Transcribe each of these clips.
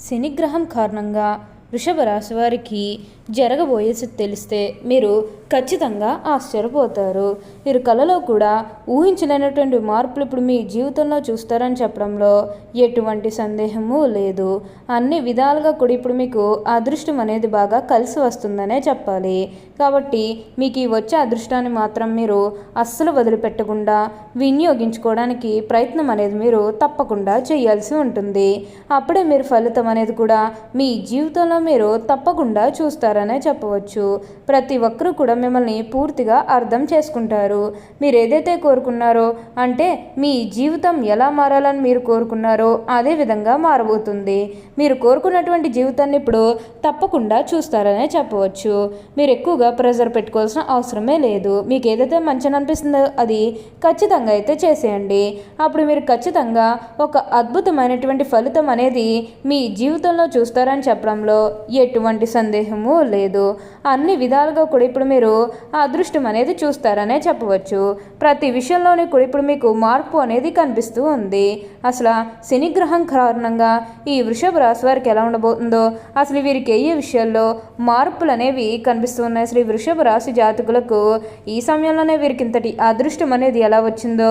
శనిగ్రహం కారణంగా వృషభ రాశి వారికి జరగబోయేసి తెలిస్తే మీరు ఖచ్చితంగా ఆశ్చర్యపోతారు. మీరు కళలో కూడా ఊహించలేనటువంటి మార్పులు ఇప్పుడు మీ జీవితంలో చూస్తారని చెప్పడంలో ఎటువంటి సందేహము లేదు. అన్ని విధాలుగా కూడా ఇప్పుడు మీకు అదృష్టం అనేది బాగా కలిసి వస్తుందనే చెప్పాలి. కాబట్టి మీకు ఈ వచ్చే అదృష్టాన్ని మాత్రం మీరు అస్సలు వదిలిపెట్టకుండా వినియోగించుకోవడానికి ప్రయత్నం అనేది మీరు తప్పకుండా చేయాల్సి ఉంటుంది. అప్పుడే మీరు ఫలితం అనేది కూడా మీ జీవితంలో మీరు తప్పకుండా చూస్తారనే చెప్పవచ్చు. ప్రతి ఒక్కరూ కూడా మిమ్మల్ని పూర్తిగా అర్థం చేసుకుంటారు. మీరు ఏదైతే కోరుకున్నారో అంటే మీ జీవితం ఎలా మారాలని మీరు కోరుకున్నారో అదే విధంగా మారబోతుంది. మీరు కోరుకున్నటువంటి జీవితాన్ని ఇప్పుడు తప్పకుండా చూస్తారనే చెప్పవచ్చు. మీరు ఎక్కువగా ప్రెజర్ పెట్టుకోవాల్సిన అవసరమే లేదు. మీకు ఏదైతే మంచిని అనిపిస్తుందో అది ఖచ్చితంగా అయితే చేసేయండి. అప్పుడు మీరు ఖచ్చితంగా ఒక అద్భుతమైనటువంటి ఫలితం అనేది మీ జీవితంలో చూస్తారని చెప్పడంలో ఎటువంటి సందేహము లేదు. అన్ని విధాలుగా కూడా ఇప్పుడు మీరు అదృష్టం అనేది చూస్తారనే చెప్పవచ్చు. ప్రతి విషయంలోనే కూడా ఇప్పుడు మీకు మార్పు అనేది కనిపిస్తూ ఉంది. అసలు శనిగ్రహం కారణంగా ఈ వృషభ రాశి వారికి ఎలా ఉండబోతుందో అసలు వీరికి ఏ విషయాల్లో మార్పులు అనేవి కనిపిస్తున్నాయి అసలు ఈ వృషభ రాశి జాతకులకు ఈ సమయంలోనే వీరికి ఇంతటి అదృష్టం అనేది ఎలా వచ్చిందో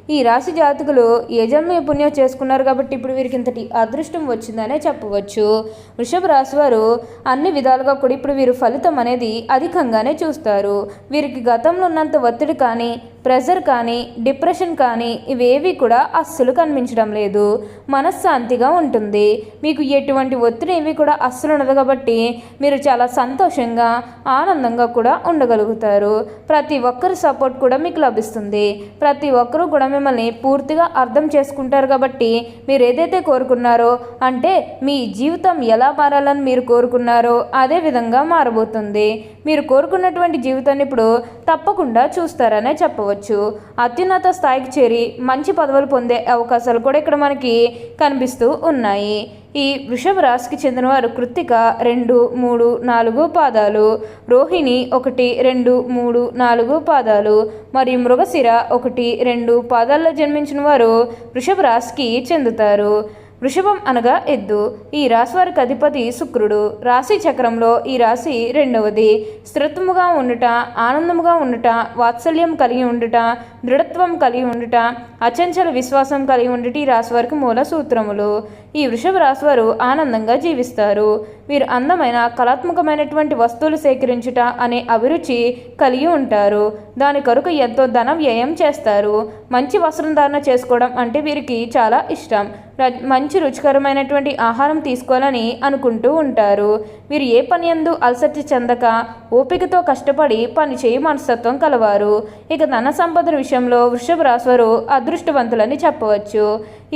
ఈ రాశి జాతకులు ఏ జన్మ పుణ్యం చేసుకున్నారు కాబట్టి ఇప్పుడు వీరికి ఇంతటి అదృష్టం వచ్చిందనే చెప్పవచ్చు. వృషభ రాశి వారు అన్ని విధాలుగా కూడా ఇప్పుడు వీరు ఫలితం అనేది అధికంగానే చూస్తారు. వీరికి గతంలో ఉన్నంత ఒత్తిడి కానీ ప్రెషర్ కానీ డిప్రెషన్ కానీ ఇవేవి కూడా అస్సలు కనిపించడం లేదు. మనశ్శాంతిగా ఉంటుంది. మీకు ఎటువంటి ఒత్తిడి ఏవి కూడా అస్సలు ఉండదు కాబట్టి మీరు చాలా సంతోషంగా ఆనందంగా కూడా ఉండగలుగుతారు. ప్రతి ఒక్కరి సపోర్ట్ కూడా మీకు లభిస్తుంది. ప్రతి ఒక్కరూ కూడా మిమ్మల్ని పూర్తిగా అర్థం చేసుకుంటారు కాబట్టి మీరు ఏదైతే కోరుకున్నారో అంటే మీ జీవితం ఎలా మారాలని మీరు కోరుకున్నారో అదే విధంగా మారబోతుంది. మీరు కోరుకున్నటువంటి జీవితాన్ని ఇప్పుడు తప్పకుండా చూస్తారనే చెప్పవచ్చు. అత్యున్నత స్థాయికి చేరి మంచి పదవులు పొందే అవకాశాలు కూడా ఇక్కడ మనకి కనిపిస్తూ ఉన్నాయి. ఈ వృషభ రాశికి చెందిన వారు కృత్తిక రెండు మూడు నాలుగు పాదాలు రోహిణి ఒకటి రెండు మూడు నాలుగు పాదాలు మరియు మృగశిర ఒకటి రెండు పాదాల్లో జన్మించిన వారు వృషభ రాశికి చెందుతారు. వృషభం అనగా ఎద్దు. ఈ రాశి వారికి అధిపతి శుక్రుడు. రాశి చక్రంలో ఈ రాశి రెండవది. స్థిరత్వముగా ఉండుట ఆనందముగా ఉండుట వాత్సల్యం కలిగి ఉండుట దృఢత్వం కలిగి ఉండుట అచంచల విశ్వాసం కలిగి ఉండుట ఈ రాశి వారికి మూల సూత్రములు. ఈ వృషభ రాశి వారు ఆనందంగా జీవిస్తారు. వీరు అందమైన కళాత్మకమైనటువంటి వస్తువులు సేకరించుట అనే అభిరుచి కలిగి ఉంటారు. దాని కొరకు ఎంతో ధన వ్యయం చేస్తారు. మంచి వస్త్రం ధారణ చేసుకోవడం అంటే వీరికి చాలా ఇష్టం. మంచి రుచికరమైనటువంటి ఆహారం తీసుకోవాలని అనుకుంటూ ఉంటారు. వీరు ఏ పని ఎందు అలసట చెందక ఓపికతో కష్టపడి పనిచేయి మనస్తత్వం కలవారు. ఇక ధన సంపద విషయంలో వృషభ రాశివారు అదృష్టవంతులని చెప్పవచ్చు.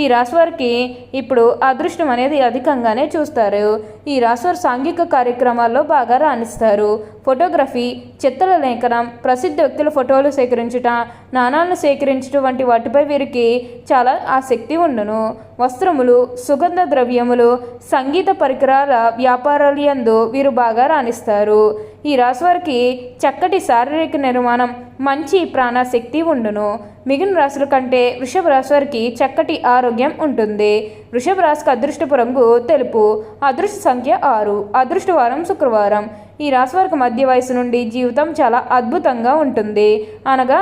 ఈ రాశివారికి ఇప్పుడు అదృష్టం అనేది అధికంగానే చూస్తారు. ఈ రాశివారు సాంఘిక కార్యక్రమాల్లో బాగా రాణిస్తారు. ఫోటోగ్రఫీ చిత్ర లేఖనం ప్రసిద్ధ వ్యక్తుల ఫోటోలు సేకరించుట నాణాలను సేకరించడం వంటి వాటిపై వీరికి చాలా ఆసక్తి ఉండును. వస్త్రములు సుగంధ ద్రవ్యములు సంగీత పరికరాల వ్యాపారాలు యందు వీరు బాగా రాణిస్తారు. ఈ రాశివారికి చక్కటి శారీరక నిర్మాణం మంచి ప్రాణశక్తి ఉండును. మిగిలిన రాశుల కంటే వృషభ రాశి వారికి చక్కటి ఆరోగ్యం ఉంటుంది. వృషభ రాశికి అదృష్టపు రంగు తెలుపు అదృష్ట సంఖ్య ఆరు అదృష్టవారం శుక్రవారం. ఈ రాశి వారికి మధ్య వయసు నుండి జీవితం చాలా అద్భుతంగా ఉంటుంది. అనగా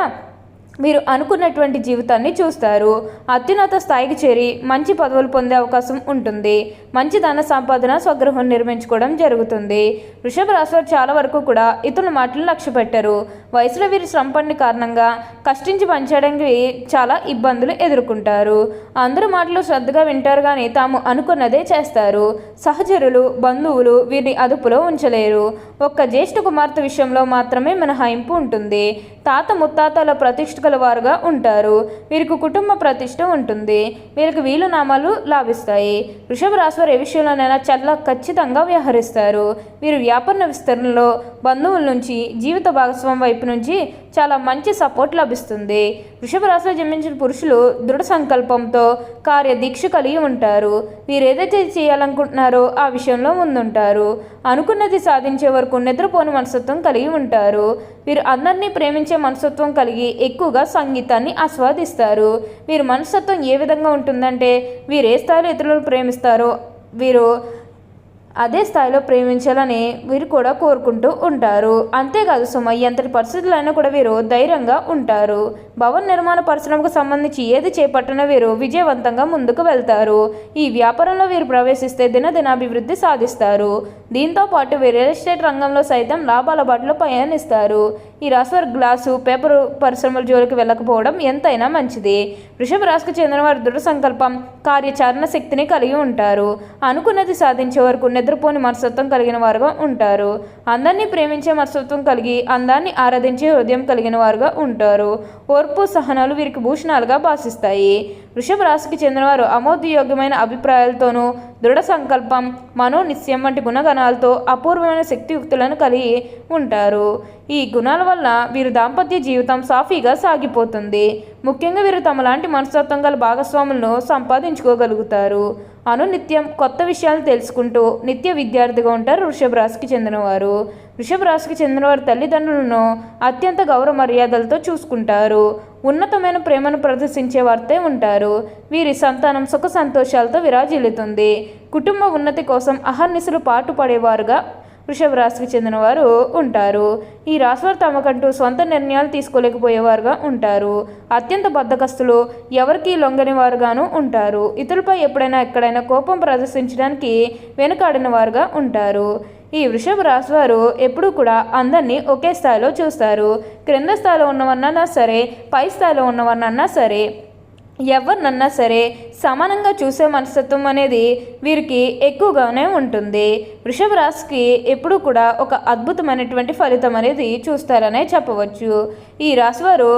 మీరు అనుకున్నటువంటి జీవితాన్ని చూస్తారు. అత్యున్నత స్థాయికి చేరి మంచి పదవులు పొందే అవకాశం ఉంటుంది. మంచి ధన సంపాదన స్వగృహం నిర్మించుకోవడం జరుగుతుంది. వృషభ రాశివారు చాలా వరకు కూడా ఇతరుల మాటలు లక్ష్య పెట్టారు. వయసులో వీరి శ్రమపడిన కారణంగా కష్టించి పనిచేయడానికి చాలా ఇబ్బందులు ఎదుర్కొంటారు. అందరూ మాటలు శ్రద్ధగా వింటారు కానీ తాము అనుకున్నదే చేస్తారు. సహచరులు బంధువులు వీరిని అదుపులో ఉంచలేరు. ఒక్క జ్యేష్ఠ కుమార్తె విషయంలో మాత్రమే మినహాయింపు ఉంటుంది. తాత ముత్తాతల ప్రతిష్ఠ వారుగా ఉంటారు. వీరికి కుటుంబ ప్రతిష్ట ఉంటుంది. వీరికి వీలునామాలు లాభిస్తాయి. వృషభ రాశి ఏ విషయంలోనైనా చాలా ఖచ్చితంగా వ్యవహరిస్తారు. వీరు వ్యాపార విస్తరణలో బంధువుల నుంచి జీవిత భాగస్వామి వైపు నుంచి చాలా మంచి సపోర్ట్ లభిస్తుంది. వృషభ రాశిలో జన్మించిన పురుషులు దృఢ సంకల్పంతో కార్యదీక్ష కలిగి ఉంటారు. వీరు ఏదైతే చేయాలనుకుంటున్నారో ఆ విషయంలో ముందుంటారు. అనుకున్నది సాధించే వరకు నిద్రపోని మనస్తత్వం కలిగి ఉంటారు. వీరు అందరినీ ప్రేమించే మనస్తత్వం కలిగి ఎక్కువగా సంగీతాన్ని ఆస్వాదిస్తారు. వీరి మనస్తత్వం ఏ విధంగా ఉంటుందంటే వీరు ఏ స్థాయిలో ఇతరులను ప్రేమిస్తారో వీరు అదే స్థాయిలో ప్రేమించాలని వీరు కూడా కోరుకుంటూ ఉంటారు. అంతేకాదు సుమ ఎంతటి పరిస్థితులైనా కూడా వీరు ధైర్యంగా ఉంటారు. భవన నిర్మాణ పరిశ్రమకు సంబంధించి ఏది చేపట్టినా వీరు విజయవంతంగా ముందుకు వెళ్తారు. ఈ వ్యాపారంలో వీరు ప్రవేశిస్తే దినదినాభివృద్ధి సాధిస్తారు. దీంతో పాటు వీరు రియల్ ఎస్టేట్ రంగంలో సైతం లాభాల బాటలో పయనిస్తారు. ఈ రాశివారు గ్లాసు పేపర్ పరిశ్రమల జోలికి వెళ్ళకపోవడం ఎంతైనా మంచిది. వృషభ రాశికి చెందిన వారు దృఢ సంకల్పం కార్యాచరణ శక్తిని కలిగి ఉంటారు. అనుకున్నది సాధించే వరకు నిద్రపోని మనస్తత్వం కలిగిన వారుగా ఉంటారు. అందరినీ ప్రేమించే మనస్తత్వం కలిగి అందాన్ని ఆరాధించే హృదయం కలిగిన వారుగా ఉంటారు. ఓర్పు సహనాలు వీరికి భూషణాలుగా భాషిస్తాయి. వృషభ రాశికి చెందినవారు అమోద్యోగ్యమైన అభిప్రాయాలతోనూ దృఢ సంకల్పం మనోనిశ్చయం వంటి గుణగణాలతో అపూర్వమైన శక్తియుక్తులను కలిగి ఉంటారు. ఈ గుణాల వల్ల వీరు దాంపత్య జీవితం సాఫీగా సాగిపోతుంది. ముఖ్యంగా వీరు తమలాంటి మనస్తత్వం గల భాగస్వాములను సంపాదించుకోగలుగుతారు. అనునిత్యం కొత్త విషయాలు తెలుసుకుంటూ నిత్య విద్యార్థిగా ఉంటారు వృషభ రాశికి చెందినవారు. వృషభ రాశికి చెందినవారు తల్లిదండ్రులను అత్యంత గౌరవ మర్యాదలతో చూసుకుంటారు. ఉన్నతమైన ప్రేమను ప్రదర్శించే వారితే ఉంటారు. వీరి సంతానం సుఖ సంతోషాలతో విరాజిల్లుతుంది. కుటుంబ ఉన్నతి కోసం అహర్నిశలు పాటుపడేవారుగా వృషభ రాశికి చెందిన వారు ఉంటారు. ఈ రాశివారు తమకంటూ సొంత నిర్ణయాలు తీసుకోలేకపోయేవారుగా ఉంటారు. అత్యంత బద్ధకస్తులు ఎవరికి లొంగని వారుగాను ఉంటారు. ఇతరులపై ఎప్పుడైనా ఎక్కడైనా కోపం ప్రదర్శించడానికి వెనుకాడిన వారుగా ఉంటారు. ఈ వృషభ రాశి వారు ఎప్పుడూ కూడా అందరినీ ఒకే స్థాయిలో చూస్తారు. క్రింద స్థాయిలో ఉన్నవన్నా సరే పై స్థాయిలో ఉన్నవన్నా సరే ఎవరినన్నా సరే సమానంగా చూసే మనస్తత్వం అనేది వీరికి ఎక్కువగానే ఉంటుంది. వృషభ రాశికి ఎప్పుడూ కూడా ఒక అద్భుతమైనటువంటి ఫలితం అనేది చూస్తారనే చెప్పవచ్చు. ఈ రాశివారు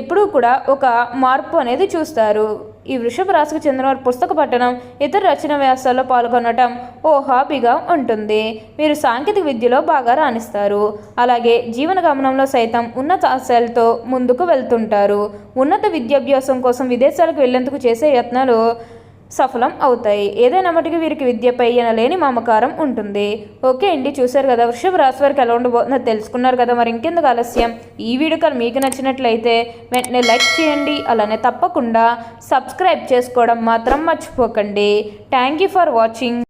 ఎప్పుడూ కూడా ఒక మార్పు అనేది చూస్తారు. ఈ వృషభ రాశికి చెందినవారు పుస్తక పఠనం ఇతర రచన వ్యాసాల్లో పాల్గొనటం ఓ హాబీగా ఉంటుంది. మీరు సాంకేతిక విద్యలో బాగా రాణిస్తారు. అలాగే జీవన గమనంలో సైతం ఉన్నత ఆశయాలతో ముందుకు వెళ్తుంటారు. ఉన్నత విద్యాభ్యాసం కోసం విదేశాలకు వెళ్ళేందుకు చేసే యత్నాలు సఫలం అవుతాయి. ఏదైనా మటుకు వీరికి విద్యపై లేని మమకారం ఉంటుంది. ఓకే అండి చూశారు కదా వృషభ రాశి వారికి ఎలా ఉండబోతుందో తెలుసుకున్నారు కదా మరి ఇంకెందుకు ఆలస్యం? ఈ వీడియో కానీ మీకు నచ్చినట్లయితే వెంటనే లైక్ చేయండి అలానే తప్పకుండా సబ్స్క్రైబ్ చేసుకోవడం మాత్రం మర్చిపోకండి. Thank you for watching.